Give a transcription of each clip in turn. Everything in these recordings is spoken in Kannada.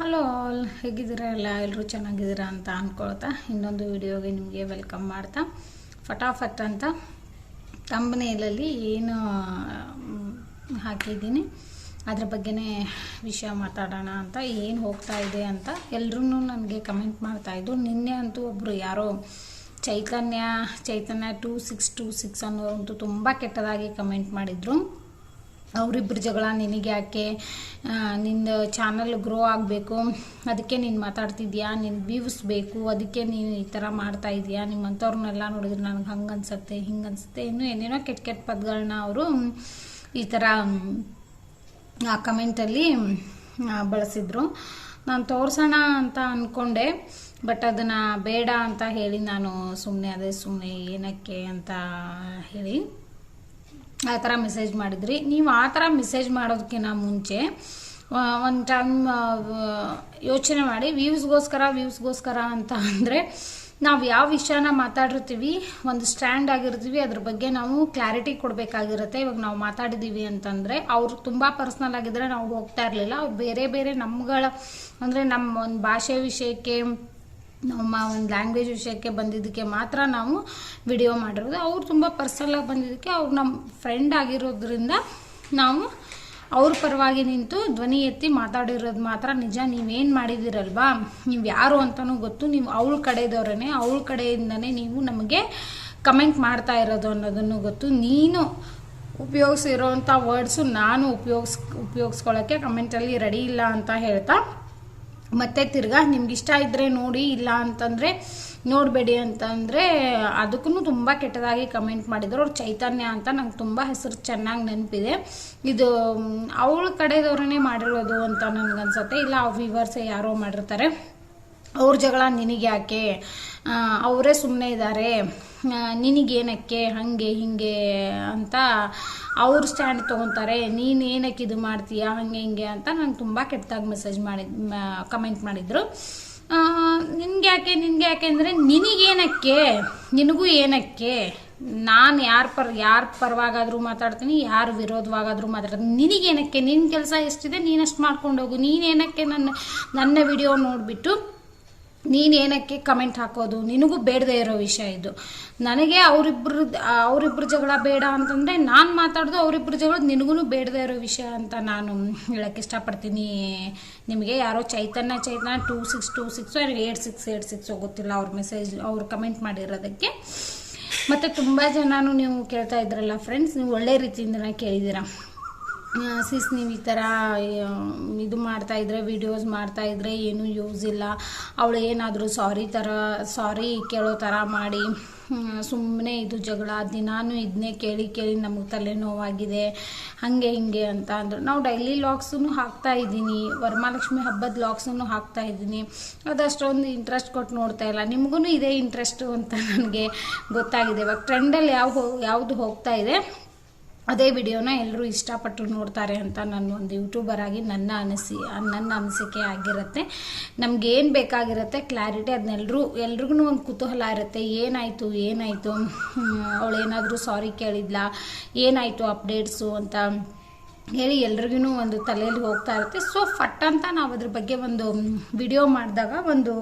ಹಲೋ ಆಲ್ ಹೇಗಿದ್ದೀರಾ? ಎಲ್ಲ ಎಲ್ಲರೂ ಚೆನ್ನಾಗಿದ್ದೀರಾ ಅಂತ ಅಂದ್ಕೊಳ್ತಾ ಇನ್ನೊಂದು ವಿಡಿಯೋಗೆ ನಿಮಗೆ ವೆಲ್ಕಮ್ ಮಾಡ್ತಾ. ಫಟಾಫಟ್ ಅಂತ ಕಂಪ್ನಿಯಲ್ಲಿ ಏನು ಹಾಕಿದ್ದೀನಿ. ಅದ್ರ ಬಗ್ಗೆನೇ ವಿಷಯ ಮಾತಾಡೋಣ ಅಂತ, ಏನು ಹೋಗ್ತಾ ಇದೆ ಅಂತ ಎಲ್ಲರೂ ನನಗೆ ಕಮೆಂಟ್ ಮಾಡ್ತಾಯಿದ್ರು ನಿನ್ನೆ ಅಂತೂ ಒಬ್ಬರು ಯಾರೋ Chaitanya Chaitanya two six two six ಅನ್ನೋರಂತೂ ತುಂಬ ಕೆಟ್ಟದಾಗಿ ಕಮೆಂಟ್ ಮಾಡಿದರು. ಅವರಿಬ್ಬರ ಜಗಳ ನಿನಗೆ ಯಾಕೆ ನಿಂದು ಚಾನಲ್ ಗ್ರೋ ಆಗಬೇಕು. ಅದಕ್ಕೆ ನೀನು ಮಾತಾಡ್ತಿದ್ಯಾ? ನಿನ್ನ ವ್ಯೂಸ್ ಬೇಕು. ಅದಕ್ಕೆ ನೀನು ಈ ಥರ ಮಾಡ್ತಾ ಇದೀಯಾ? ನಿಮ್ಮಂಥವ್ರನ್ನೆಲ್ಲ ನೋಡಿದ್ರೆ ನನಗೆ ಹಂಗೆ ಅನ್ಸುತ್ತೆ, ಹಿಂಗೆ ಅನ್ಸುತ್ತೆ. ಇನ್ನೂ ಏನೇನೋ ಕೆಟ್ಟ ಕೆಟ್ಟ ಪದಗಳನ್ನ ಅವರು ಈ ಥರ ಆ ಕಮೆಂಟಲ್ಲಿ ಬಳಸಿದ್ರು. ನಾನು ತೋರಿಸೋಣ ಅಂತ ಅಂದ್ಕೊಂಡೆ ಬಟ್ ಅದನ್ನು ಬೇಡ ಅಂತ ಹೇಳಿ ನಾನು ಸುಮ್ಮನೆ ಅದೇ ಸುಮ್ಮನೆ ಏನಕ್ಕೆ ಅಂತ ಹೇಳಿ. ಆ ಥರ ಮೆಸೇಜ್ ಮಾಡಿದ್ರಿ. ನೀವು ಆ ಥರ ಮೆಸೇಜ್ ಮಾಡೋದಕ್ಕಿಂತ ಮುಂಚೆ ಒಂದು ಟೈಮ್ ಯೋಚನೆ ಮಾಡಿ ವ್ಯೂಸ್ಗೋಸ್ಕರ ವ್ಯೂಸ್ಗೋಸ್ಕರ ಅಂತ ಅಂದರೆ ನಾವು ಯಾವ ವಿಷಯನ ಮಾತಾಡಿರ್ತೀವಿ, ಒಂದು ಸ್ಟ್ಯಾಂಡ್ ಆಗಿರ್ತೀವಿ, ಅದ್ರ ಬಗ್ಗೆ ನಾವು ಕ್ಲಾರಿಟಿ ಕೊಡಬೇಕಾಗಿರುತ್ತೆ. ಇವಾಗ ನಾವು ಮಾತಾಡಿದ್ದೀವಿ ಅಂತಂದರೆ ಅವರು ತುಂಬ ಪರ್ಸ್ನಲ್ ಆಗಿದ್ದರೆ ನಾವು ಹೋಗ್ತಾ ಇರಲಿಲ್ಲ. ಬೇರೆ ಬೇರೆ ನಮ್ಗಳ, ಅಂದರೆ ನಮ್ಮ ಒಂದು ಭಾಷೆ ವಿಷಯಕ್ಕೆ ನಮ್ಮ ಒಂದು ಲ್ಯಾಂಗ್ವೇಜ್ ವಿಷಯಕ್ಕೆ ಬಂದಿದ್ದಕ್ಕೆ ಮಾತ್ರ ನಾವು ವಿಡಿಯೋ ಮಾಡಿರೋದು. ಅವ್ರು ತುಂಬ ಪರ್ಸನಲಾಗಿ ಬಂದಿದ್ದಕ್ಕೆ ಅವ್ರು ನಮ್ಮ ಫ್ರೆಂಡ್ ಆಗಿರೋದ್ರಿಂದ ನಾವು ಅವ್ರ ಪರವಾಗಿ ನಿಂತು ಧ್ವನಿ ಎತ್ತಿ ಮಾತಾಡಿರೋದು ಮಾತ್ರ ನಿಜ. ನೀವೇನು ಮಾಡಿದ್ದೀರಲ್ವಾ? ನೀವು ಯಾರು ಅಂತಲೂ ಗೊತ್ತು. ನೀವು ಅವಳ ಕಡೆದವ್ರೇ ಅವಳ ಕಡೆಯಿಂದನೇ ನೀವು ನಮಗೆ ಕಮೆಂಟ್ ಮಾಡ್ತಾ ಇರೋದು ಅನ್ನೋದನ್ನು ಗೊತ್ತು. ನೀನು ಉಪಯೋಗಿಸಿರೋಂಥ ವರ್ಡ್ಸು ನಾನು ಉಪಯೋಗಿಸ್ ಉಪಯೋಗಿಸ್ಕೊಳ್ಳೋಕ್ಕೆ ಕಮೆಂಟಲ್ಲಿ ರೆಡಿ ಇಲ್ಲ ಅಂತ ಹೇಳ್ತಾ ಮತ್ತೆ ತಿರ್ಗಾ ನಿಮ್ಗೆ ಇಷ್ಟ ಇದ್ದರೆ ನೋಡಿ, ಇಲ್ಲ ಅಂತಂದರೆ ನೋಡಬೇಡಿ ಅಂತಂದರೆ ಅದಕ್ಕೂ ತುಂಬ ಕೆಟ್ಟದಾಗಿ ಕಮೆಂಟ್ ಮಾಡಿದ್ರು. ಅವ್ರ ಚೈತನ್ಯ ಅಂತ ನಂಗೆ ತುಂಬ ಹೆಸರು ಚೆನ್ನಾಗಿ ನೆನಪಿದೆ. ಇದು ಅವಳ ಕಡೆದವ್ರನ್ನೇ ಮಾಡಿರೋದು ಅಂತ ನನಗನ್ಸುತ್ತೆ ಇಲ್ಲ, ಅವ್ರ ವಿವರ್ಸ್ ಯಾರೋ ಮಾಡಿರ್ತಾರೆ. ಅವ್ರ ಜಗಳ ನಿನಗೆ ಯಾಕೆ? ಅವರೇ ಸುಮ್ಮನೆ ಇದ್ದಾರೆ ನಿನಗೇನಕ್ಕೆ ಹಾಗೆ, ಹೀಗೆ ಅಂತ ಅವ್ರು ಸ್ಟ್ಯಾಂಡ್ ತೊಗೊತಾರೆ, ನೀನು ಏನಕ್ಕೆ ಇದು ಮಾಡ್ತೀಯಾ, ಹಾಗೆ ಹಿಂಗೆ ಅಂತ ನಂಗೆ ತುಂಬ ಕೆಟ್ಟದಾಗಿ ಮೆಸೇಜ್ ಮಾಡಿ ಕಮೆಂಟ್ ಮಾಡಿದರು. ನಿನಗೆ ಯಾಕೆ ನಿನಗೆ ಯಾಕೆ ಅಂದರೆ ನಿನಗೇನಕ್ಕೆ, ನಿನಗೂ ಏನಕ್ಕೆ, ನಾನು ಯಾರ ಪರ, ಯಾರ ಪರವಾಗಾದರೂ ಮಾತಾಡ್ತೀನಿ, ಯಾರು ವಿರೋಧವಾಗಾದರೂ ಮಾತಾಡ್ತೀನಿ, ನಿನಗೇನಕ್ಕೆ ನಿನ್ನ ಕೆಲಸ ಎಷ್ಟಿದೆ, ನೀನಷ್ಟು ಮಾಡ್ಕೊಂಡು ಹೋಗು ನೀನೇನಕ್ಕೆ ನನ್ನ ನನ್ನ ವಿಡಿಯೋ ನೋಡಿಬಿಟ್ಟು ನೀನೇನಕ್ಕೆ ಕಮೆಂಟ್ ಹಾಕೋದು? ನಿನಗೂ ಬೇಡದೇ ಇರೋ ವಿಷಯ ಇದು. ನನಗೆ ಅವರಿಬ್ರು ಅವರಿಬ್ರು ಜಗಳ ಬೇಡ ಅಂತಂದರೆ ನಾನು ಮಾತಾಡೋದು ಅವರಿಬ್ರು ಜಗಳ ನಿನಗೂ ಬೇಡದೇ ಇರೋ ವಿಷಯ ಅಂತ ನಾನು ಹೇಳಕ್ಕೆ ಇಷ್ಟಪಡ್ತೀನಿ. ನಿಮಗೆ ಯಾರೋ Chaitanya Chaitanya two six two six eight six eight six ಗೊತ್ತಿಲ್ಲ ಅವ್ರ ಮೆಸೇಜ್ ಅವ್ರು ಕಮೆಂಟ್ ಮಾಡಿರೋದಕ್ಕೆ. ಮತ್ತು ತುಂಬ ಜನನು ನೀವು ಕೇಳ್ತಾ ಇದ್ರಲ್ಲ ಫ್ರೆಂಡ್ಸ್ ನೀವು ಒಳ್ಳೆ ರೀತಿಯಿಂದ ಕೇಳಿದ್ದೀರಾ. ಸಿಸ್ ನೀವು ಈ ಥರ ಇದು ಮಾಡ್ತಾ ಇದ್ರೆ ವಿಡಿಯೋಸ್ ಮಾಡ್ತಾ ಇದ್ರೆ ಏನೂ ಯೂಸ್ ಇಲ್ಲ. ಅವಳು ಏನಾದರೂ ಸಾರಿ ಥರ ಸಾರಿ ಕೇಳೋ ಥರ ಮಾಡಿ ಸುಮ್ಮನೆ ಇದು ಜಗಳ ದಿನಾನು ಇದನ್ನೇ ಕೇಳಿ ಕೇಳಿ ನಮಗೆ ತಲೆನೋವಾಗಿದೆ ಹಾಗೆ ಹಿಂಗೆ ಅಂತ ಅಂದರು. ನಾವು ಡೈಲಿ ಲಾಕ್ಸೂ ಹಾಕ್ತಾ ಇದ್ದೀನಿ. ವರಮಹಾಲಕ್ಷ್ಮಿ ಹಬ್ಬದ ಲಾಕ್ಸೂ ಹಾಕ್ತಾ ಇದ್ದೀನಿ. ಅದಷ್ಟೊಂದು ಇಂಟ್ರೆಸ್ಟ್ ಕೊಟ್ಟು ನೋಡ್ತಾ ಇಲ್ಲ. ನಿಮಗೂ ಇದೇ ಇಂಟ್ರೆಸ್ಟು ಅಂತ ನನಗೆ ಗೊತ್ತಾಗಿದೆ. ಇವಾಗ ಟ್ರೆಂಡಲ್ಲಿ ಯಾವ ಯಾವುದು ಹೋಗ್ತಾ ಇದೆ? ಅದೇ ವಿಡಿಯೋನ ಎಲ್ಲರೂ ಇಷ್ಟಪಟ್ಟು ನೋಡ್ತಾರೆ ಅಂತ ನನ್ನ ಒಂದು ಯೂಟ್ಯೂಬರ್ ಆಗಿ ನನ್ನ ಅನಿಸಿ, ನನ್ನ ಅನಿಸಿಕೆ ಆಗಿರುತ್ತೆ. ಏನು ಬೇಕಾಗಿರುತ್ತೆ ಕ್ಲಾರಿಟಿ ಅದನ್ನೆಲ್ಲರೂ ಎಲ್ರಿಗೂ ಒಂದು ಕುತೂಹಲ ಇರುತ್ತೆ. ಏನಾಯಿತು ಏನಾಯಿತು? ಅವಳು ಏನಾದರೂ ಸಾರಿ ಕೇಳಿದ್ಲಾ? ಏನಾಯಿತು ಅಪ್ಡೇಟ್ಸು ಅಂತ ಹೇಳಿ ಎಲ್ರಿಗೂ ಒಂದು ತಲೆಯಲ್ಲಿ ಹೋಗ್ತಾ ಇರುತ್ತೆ. ಸೊ ಫಟ್ ಅಂತ ನಾವು ಅದ್ರ ಬಗ್ಗೆ ಒಂದು ವಿಡಿಯೋ ಮಾಡಿದಾಗ, ಒಂದು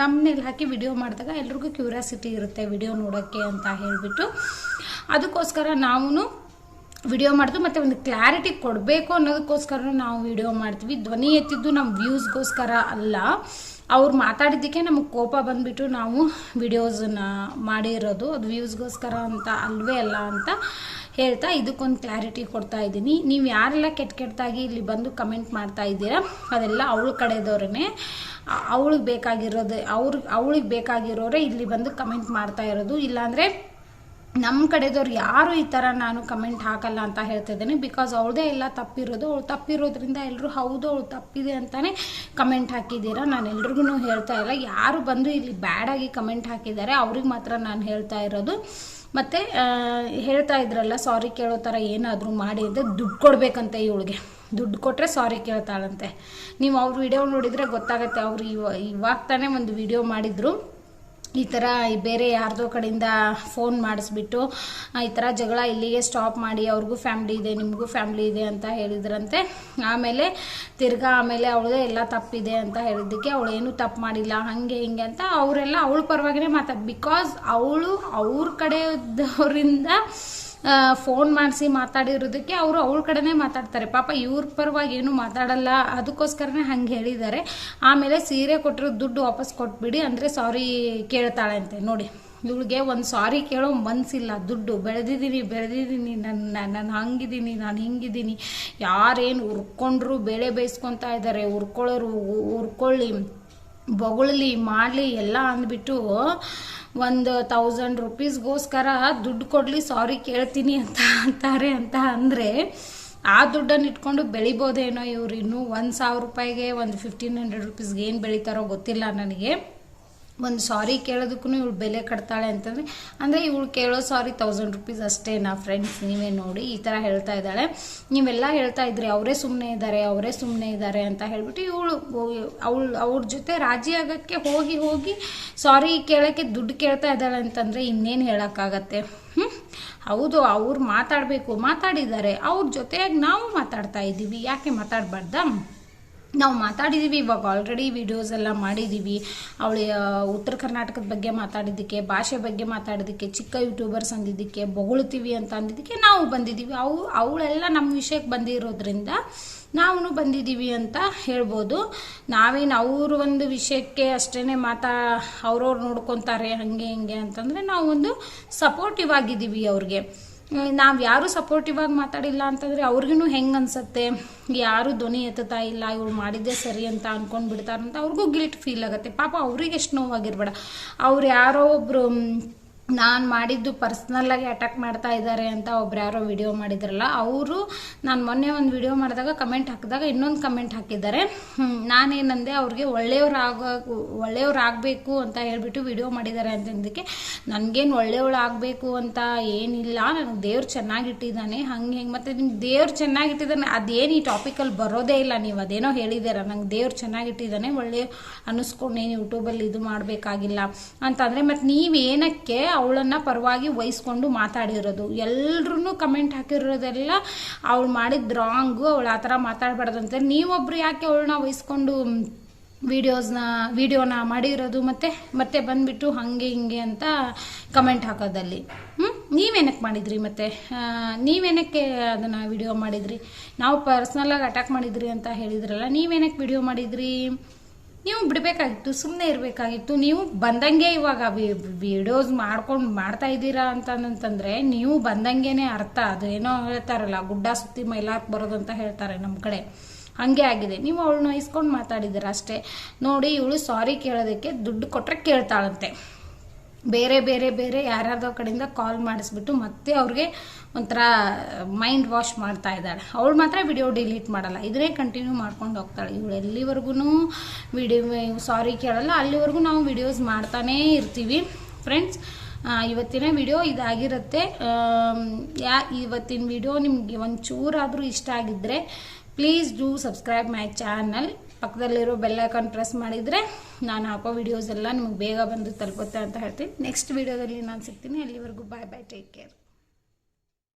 ತಮ್ಮನೇಲಿ ಹಾಕಿ ವಿಡಿಯೋ ಮಾಡಿದಾಗ ಎಲ್ರಿಗೂ ಕ್ಯೂರಿಯಾಸಿಟಿ ಇರುತ್ತೆ ವಿಡಿಯೋ ನೋಡೋಕ್ಕೆ ಅಂತ ಹೇಳಿಬಿಟ್ಟು. ಅದಕ್ಕೋಸ್ಕರ ನಾವು ವಿಡಿಯೋ ಮಾಡ್ತೀವಿ ಮತ್ತು ಒಂದು ಕ್ಲಾರಿಟಿ ಕೊಡಬೇಕು ಅನ್ನೋದಕ್ಕೋಸ್ಕರ ನಾವು ವಿಡಿಯೋ ಮಾಡ್ತೀವಿ. ಧ್ವನಿ ಎತ್ತಿದ್ದು ನಮ್ಮ ವ್ಯೂಸ್ಗೋಸ್ಕರ ಅಲ್ಲ. ಅವ್ರು ಮಾತಾಡಿದ್ದಕ್ಕೆ ನಮಗೆ ಕೋಪ ಬಂದುಬಿಟ್ಟು ನಾವು ವಿಡಿಯೋಸನ್ನ ಮಾಡಿರೋದು. ಅದು ವ್ಯೂಸ್ಗೋಸ್ಕರ ಅಂತ ಅಲ್ವೇ ಅಲ್ಲ ಅಂತ ಹೇಳ್ತಾ ಇದಕ್ಕೊಂದು ಕ್ಲಾರಿಟಿ ಕೊಡ್ತಾ ಇದ್ದೀನಿ. ನೀವು ಯಾರೆಲ್ಲ ಕೆಟ್ಟ ಕೆಟ್ಟದಾಗಿ ಇಲ್ಲಿ ಬಂದು ಕಮೆಂಟ್ ಮಾಡ್ತಾ ಇದ್ದೀರಾ, ಅದೆಲ್ಲ ಅವಳ ಕಡೆದವ್ರೇ ಅವಳಿಗೆ ಬೇಕಾಗಿರೋದು ಅವ್ರಿಗೆ ಅವಳಿಗೆ ಬೇಕಾಗಿರೋರೇ ಇಲ್ಲಿ ಬಂದು ಕಮೆಂಟ್ ಮಾಡ್ತಾ ಇರೋದು. ಇಲ್ಲಾಂದರೆ ನಮ್ಮ ಕಡೆದವ್ರು ಯಾರು ಈ ಥರ ನಾನು ಕಮೆಂಟ್ ಹಾಕಲ್ಲ ಅಂತ ಹೇಳ್ತಿದ್ದೀನಿ ಬಿಕಾಸ್ ಅವಳದೇ ಎಲ್ಲ ತಪ್ಪಿರೋದು, ಅವಳು ತಪ್ಪಿರೋದ್ರಿಂದ ಎಲ್ಲರೂ ಹೌದು, ಅವಳು ತಪ್ಪಿದೆ ಅಂತಲೇ ಕಮೆಂಟ್ ಹಾಕಿದ್ದೀರಾ? ನಾನು ಎಲ್ರಿಗೂ ಹೇಳ್ತಾ ಇಲ್ಲ. ಯಾರು ಬಂದು ಇಲ್ಲಿ ಬ್ಯಾಡಾಗಿ ಕಮೆಂಟ್ ಹಾಕಿದ್ದಾರೆ, ಅವ್ರಿಗೆ ಮಾತ್ರ ನಾನು ಹೇಳ್ತಾ ಇರೋದು. ಮತ್ತು ಹೇಳ್ತಾ ಇದ್ರಲ್ಲ ಸಾರಿ ಕೇಳೋ ಥರ ಏನಾದರೂ ಮಾಡಿ ಅಂತ ದುಡ್ಡು ಕೊಡಬೇಕಂತೆ ಇವಳಿಗೆ. ದುಡ್ಡು ಕೊಟ್ಟರೆ ಸಾರಿ ಕೇಳ್ತಾಳಂತೆ. ನೀವು ಅವ್ರ ವಿಡಿಯೋ ನೋಡಿದರೆ ಗೊತ್ತಾಗುತ್ತೆ. ಅವ್ರು ಇವ, ಇವಾಗ ತಾನೇ ಒಂದು ವಿಡಿಯೋ ಮಾಡಿದರು. ಈ ಥರ ಬೇರೆ ಯಾರ್ದೋ ಕಡೆಯಿಂದ ಫೋನ್ ಮಾಡಿಸ್ಬಿಟ್ಟು ಈ ಥರ ಜಗಳ ಇಲ್ಲಿಗೆ ಸ್ಟಾಪ್ ಮಾಡಿ, ಅವ್ರಿಗೂ ಫ್ಯಾಮ್ಲಿ ಇದೆ, ನಿಮಗೂ ಫ್ಯಾಮ್ಲಿ ಇದೆ ಅಂತ ಹೇಳಿದ್ರಂತೆ. ಆಮೇಲೆ ತಿರ್ಗಾ ಆಮೇಲೆ ಅವಳದು ಎಲ್ಲ ತಪ್ಪಿದೆ ಅಂತ ಹೇಳಿದ್ದಕ್ಕೆ ಅವಳು ಏನು ತಪ್ಪು ಮಾಡಿಲ್ಲ, ಹಾಗೆ ಹಿಂಗೆ ಅಂತ ಅವರೆಲ್ಲ ಅವಳ ಪರವಾಗಿನೇ ಮಾತಾಡ ಬಿಕಾಸ್ ಅವಳು ಅವ್ರ ಕಡೆಯವ್ರಿಂದ ಫೋನ್ ಮಾಡಿಸಿ ಮಾತಾಡಿರೋದಕ್ಕೆ ಅವರು ಅವಳ ಕಡೆನೇ ಮಾತಾಡ್ತಾರೆ. ಪಾಪ ಇವ್ರ ಪರವಾಗಿ ಏನು ಮಾತಾಡಲ್ಲ, ಅದಕ್ಕೋಸ್ಕರನೇ ಹಂಗೆ ಹೇಳಿದ್ದಾರೆ. ಆಮೇಲೆ ಸೀರೆ ಕೊಟ್ಟಿರೋ ದುಡ್ಡು ವಾಪಸ್ ಕೊಟ್ಬಿಡಿ, ಅಂದರೆ ಸಾರಿ ಕೇಳ್ತಾಳೆ ಅಂತೆ. ನೋಡಿ, ಇವಳಿಗೆ ಒಂದು ಸಾರಿ ಕೇಳೋ ಮನಸ್ಸಿಲ್ಲ ದುಡ್ಡು. ಬೆಳೆದಿದ್ದೀನಿ ಬೆಳೆದಿದ್ದೀನಿ ನನ್ನ ನಾನು ಹಂಗಿದ್ದೀನಿ, ನಾನು ಹಿಂಗಿದ್ದೀನಿ. ಯಾರೇನು ಉರ್ಕೊಂಡ್ರು ಬೇಳೆ ಬೇಯಿಸ್ಕೊತಾ ಇದ್ದಾರೆ. ಉರ್ಕೊಳ್ಳೋರು ಉರ್ಕೊಳ್ಳಿ, ಬೊಗಳಲಿ, ಮಾಡಲಿ, ಎಲ್ಲ ಅಂದ್ಬಿಟ್ಟು ಒಂದು ತೌಸಂಡ್ ರುಪೀಸ್ಗೋಸ್ಕರ ದುಡ್ಡು ಕೊಡಲಿ ಸಾರಿ ಕೇಳ್ತೀನಿ ಅಂತ ಅಂತಾರೆ ಅಂತ ಅಂದರೆ, ಆ ದುಡ್ಡನ್ನು ಇಟ್ಕೊಂಡು ಬೆಳಿಬೋದೇನೋ ಇವ್ರು ಇನ್ನೂ ಒಂದು ಸಾವಿರ ರೂಪಾಯಿಗೆ, ಒಂದು ಫಿಫ್ಟೀನ್ ಹಂಡ್ರೆಡ್ ರುಪೀಸ್ಗೆ ಏನು ಬೆಳಿತಾರೋ ಗೊತ್ತಿಲ್ಲ ನನಗೆ. ಒಂದು ಸಾರಿ ಕೇಳೋದಕ್ಕೂ ಇವಳು ಬೆಲೆ ಕಟ್ತಾಳೆ ಅಂತಂದರೆ, ಅಂದರೆ ಇವಳು ಕೇಳೋ ಸಾರಿ ತೌಸಂಡ್ ರುಪೀಸ್ ಅಷ್ಟೇ ನಾ ಫ್ರೆಂಡ್ಸ್ ನೀವೇ ನೋಡಿ ಈ ಥರ ಹೇಳ್ತಾ ಇದ್ದಾಳೆ. ನೀವೆಲ್ಲ ಹೇಳ್ತಾ ಇದ್ರಿ, ಅವರೇ ಸುಮ್ಮನೆ ಇದ್ದಾರೆ ಅವರೇ ಸುಮ್ಮನೆ ಇದ್ದಾರೆ ಅಂತ ಹೇಳ್ಬಿಟ್ಟು ಇವಳು ಅವಳು ಅವ್ರ ಜೊತೆ ರಾಜಿ ಆಗೋಕ್ಕೆ ಹೋಗಿ ಹೋಗಿ ಸಾರಿ ಕೇಳೋಕ್ಕೆ ದುಡ್ಡು ಕೇಳ್ತಾ ಇದ್ದಾಳೆ ಅಂತಂದರೆ ಇನ್ನೇನು ಹೇಳೋಕ್ಕಾಗತ್ತೆ? ಹ್ಞೂ ಹೌದು, ಅವ್ರು ಮಾತಾಡಬೇಕು, ಮಾತಾಡಿದ್ದಾರೆ, ಅವ್ರ ಜೊತೆಯಾಗಿ ನಾವು ಮಾತಾಡ್ತಾ ಇದ್ದೀವಿ, ಯಾಕೆ ಮಾತಾಡಬಾರ್ದಾ? ನಾವು ಮಾತಾಡಿದ್ದೀವಿ ಇವಾಗ ಆಲ್ರೆಡಿ ವಿಡಿಯೋಸ್ ಎಲ್ಲ ಮಾಡಿದ್ದೀವಿ ಅವಳ ಉತ್ತರ ಕರ್ನಾಟಕದ ಬಗ್ಗೆ ಮಾತಾಡಿದ್ದಕ್ಕೆ, ಭಾಷೆ ಬಗ್ಗೆ ಮಾತಾಡಿದ್ದಕ್ಕೆ, ಚಿಕ್ಕ ಯೂಟ್ಯೂಬರ್ಸ್ ಅಂದಿದ್ದಕ್ಕೆ ಬೊಗಳ್ತೀವಿ ಅಂತ ಅಂದಿದ್ದಕ್ಕೆ ನಾವು ಬಂದಿದ್ದೀವಿ ಅವು, ಅವಳೆಲ್ಲ ನಮ್ಮ ವಿಷಯಕ್ಕೆ ಬಂದಿರೋದ್ರಿಂದ ನಾವು ಬಂದಿದ್ದೀವಿ ಅಂತ ಹೇಳ್ಬೋದು. ನಾವೇನು ಅವ್ರ ಒಂದು ವಿಷಯಕ್ಕೆ ಅಷ್ಟೇ ಮಾತಾ, ಅವ್ರವ್ರು ನೋಡ್ಕೊತಾರೆ ಹಾಗೆ ಹಿಂಗೆ ಅಂತಂದರೆ ನಾವು ಒಂದು ಸಪೋರ್ಟಿವ್ ಆಗಿದ್ದೀವಿ ಅವ್ರಿಗೆ. ನಾವು ಯಾರು ಸಪೋರ್ಟಿವ್ ಆಗಿ ಮಾತಾಡಿಲ್ಲ ಅಂತಂದರೆ ಅವ್ರಿಗೂ ಹೆಂಗೆ ಅನ್ಸತ್ತೆ? ಯಾರು ಧ್ವನಿ ಎತ್ತುತ್ತಾ ಇಲ್ಲ, ಇವ್ರು ಮಾಡಿದ್ದೆ ಸರಿ ಅಂತ ಅನ್ಕೊಂಡು ಬಿಡ್ತಾರಂತ ಅವ್ರಿಗೂ ಗಿಲ್ಟ್ ಫೀಲ್ ಆಗುತ್ತೆ. ಪಾಪ ಅವ್ರಿಗೆ ಎಷ್ಟು ನೋವಾಗಿರ್ಬೇಡ. ಅವ್ರು ಯಾರೋ ಒಬ್ರು ನಾನು ಮಾಡಿದ್ದು ಪರ್ಸ್ನಲ್ಲಾಗಿ ಅಟ್ಯಾಕ್ ಮಾಡ್ತಾ ಇದ್ದಾರೆ ಅಂತ ಒಬ್ರು ಯಾರೋ ವಿಡಿಯೋ ಮಾಡಿದ್ರಲ್ಲ, ಅವರು ನಾನು ಮೊನ್ನೆ ಒಂದು ವಿಡಿಯೋ ಮಾಡಿದಾಗ ಕಮೆಂಟ್ ಹಾಕಿದಾಗ ಇನ್ನೊಂದು ಕಮೆಂಟ್ ಹಾಕಿದ್ದಾರೆ. ನಾನೇನಂದೆ ಅವ್ರಿಗೆ ಒಳ್ಳೆಯವ್ರಾಗ, ಒಳ್ಳೆಯವ್ರಾಗಬೇಕು ಅಂತ ಹೇಳ್ಬಿಟ್ಟು ವಿಡಿಯೋ ಮಾಡಿದ್ದಾರೆ ಅಂತಂದಕ್ಕೆ, ನನಗೇನು ಒಳ್ಳೆಯವಳು ಆಗಬೇಕು ಅಂತ ಏನಿಲ್ಲ, ನನಗೆ ದೇವ್ರು ಚೆನ್ನಾಗಿಟ್ಟಿದ್ದಾನೆ, ಹಂಗೆ ಹೆಂಗೆ, ಮತ್ತು ನಿಮ್ಗೆ ದೇವ್ರು ಚೆನ್ನಾಗಿಟ್ಟಿದ್ದಾನೆ, ಅದೇನು ಈ ಟಾಪಿಕಲ್ಲಿ ಬರೋದೇ ಇಲ್ಲ, ನೀವು ಅದೇನೋ ಹೇಳಿದ್ದೀರ, ನಂಗೆ ದೇವ್ರು ಚೆನ್ನಾಗಿಟ್ಟಿದ್ದಾನೆ ಒಳ್ಳೆಯ ಅನ್ನಿಸ್ಕೊಂಡು ಏನು ಯೂಟ್ಯೂಬಲ್ಲಿ ಇದು ಮಾಡಬೇಕಾಗಿಲ್ಲ, ಅಂತಂದರೆ ಮತ್ತು ನೀವು ಏನಕ್ಕೆ ಅವಳನ್ನು ಪರವಾಗಿ ವಹಿಸ್ಕೊಂಡು ಮಾತಾಡಿರೋದು. ಎಲ್ಲರೂ ಕಮೆಂಟ್ ಹಾಕಿರೋದೆಲ್ಲ ಅವಳು ಮಾಡಿದ ರಾಂಗು ಅವಳು ಆ ಥರ ಮಾತಾಡಬಾರ್ದಂತೆ ನೀವೊಬ್ರು ಯಾಕೆ ಅವಳನ್ನ ವಹಿಸ್ಕೊಂಡು ವಿಡಿಯೋಸ್ನ ವಿಡಿಯೋನ ಮಾಡಿರೋದು ಮತ್ತೆ? ಮತ್ತೆ ಬಂದ್ಬಿಟ್ಟು ಹಾಗೆ ಹಿಂಗೆ ಅಂತ ಕಮೆಂಟ್ ಹಾಕೋದಲ್ಲಿ. ಹ್ಞೂ ನೀವೇನಕ್ಕೆ ಮಾಡಿದ್ರಿ ಮತ್ತೆ? ನೀವೇನಕ್ಕೆ ಅದನ್ನು ವಿಡಿಯೋ ಮಾಡಿದ್ರಿ? ನಾವು ಪರ್ಸ್ನಲಾಗಿ ಅಟ್ಯಾಕ್ ಮಾಡಿದ್ರಿ ಅಂತ ಹೇಳಿದ್ರಲ್ಲ, ನೀವೇನಕ್ಕೆ ವಿಡಿಯೋ ಮಾಡಿದ್ರಿ? ನೀವು ಬಿಡಬೇಕಾಗಿತ್ತು ಸುಮ್ಮನೆ ಇರಬೇಕಾಗಿತ್ತು. ನೀವು ಬಂದಂಗೆ ಇವಾಗ ವಿಡಿಯೋಸ್ ಮಾಡ್ಕೊಂಡು ಮಾಡ್ತಾ ಇದ್ದೀರಾ ಅಂತಂತಂದ್ರೆ ನೀವು ಬಂದಂಗೆನೆ ಅರ್ಥ. ಅದು ಏನೋ ಹೇಳ್ತಾರಲ್ಲ, ಗುಡ್ಡ ಸುತ್ತಿ ಮೈಲಾಕ್ ಬರೋದು ಅಂತ ಹೇಳ್ತಾರೆ ನಮ್ಮ ಕಡೆ. ಹಂಗೆ ಆಗಿದೆ. ನೀವು ಅವಳನ್ನ ಇಸ್ಕೊಂಡು ಮಾತಾಡಿದ್ದೀರ ಅಷ್ಟೇ. ನೋಡಿ, ಇವಳು ಸಾರಿ ಕೇಳೋದಕ್ಕೆ ದುಡ್ಡು ಕೊಟ್ಟರೆ ಕೇಳ್ತಾಳಂತೆ. ಬೇರೆ ಬೇರೆ ಬೇರೆ ಯಾರ್ಯಾರ್ದೋ ಕಡೆಯಿಂದ ಕಾಲ್ ಮಾಡಿಸ್ಬಿಟ್ಟು ಮತ್ತೆ ಅವ್ರಿಗೆ ಒಂಥರ ಮೈಂಡ್ ವಾಶ್ ಮಾಡ್ತಾ ಇದ್ದಾಳೆ. ಅವಳು ಮಾತ್ರ ವಿಡಿಯೋ ಡಿಲೀಟ್ ಮಾಡಲ್ಲ. ಇದನ್ನೇ ಕಂಟಿನ್ಯೂ ಮಾಡ್ಕೊಂಡು ಹೋಗ್ತಾಳೆ. ಇವಳು ಎಲ್ಲಿವರೆಗೂ ವಿಡಿಯೋ ಸಾರಿ ಕೇಳಲ್ಲ. ಅಲ್ಲಿವರೆಗೂ ನಾವು ವಿಡಿಯೋಸ್ ಮಾಡ್ತಾನೇ ಇರ್ತೀವಿ. ಫ್ರೆಂಡ್ಸ್ ಇವತ್ತಿನ ವಿಡಿಯೋ ಇದಾಗಿರುತ್ತೆ. ಯಾ, ಇವತ್ತಿನ ವಿಡಿಯೋ ನಿಮಗೆ ಒಂಚೂರಾದರೂ ಇಷ್ಟ ಆಗಿದ್ದರೆ please do subscribe my channel ಪಕ್ಕದಲ್ಲಿರೋ ಬೆಲ್ಲೈಕಾನ್ ಪ್ರೆಸ್ ಮಾಡಿದರೆ ನಾನು ಹಾಕೋ ವಿಡಿಯೋಸ್ ಎಲ್ಲ ನಿಮಗೆ ಬೇಗ ಬಂದು ತಲುಪುತ್ತೆ ಅಂತ ಹೇಳ್ತೀನಿ. ನೆಕ್ಸ್ಟ್ ವಿಡಿಯೋದಲ್ಲಿ ನಾನು ಸಿಗ್ತೀನಿ. ಅಲ್ಲಿವರೆಗೂ ಬಾಯ್ ಬಾಯ್ ಟೇಕ್ ಕೇರ್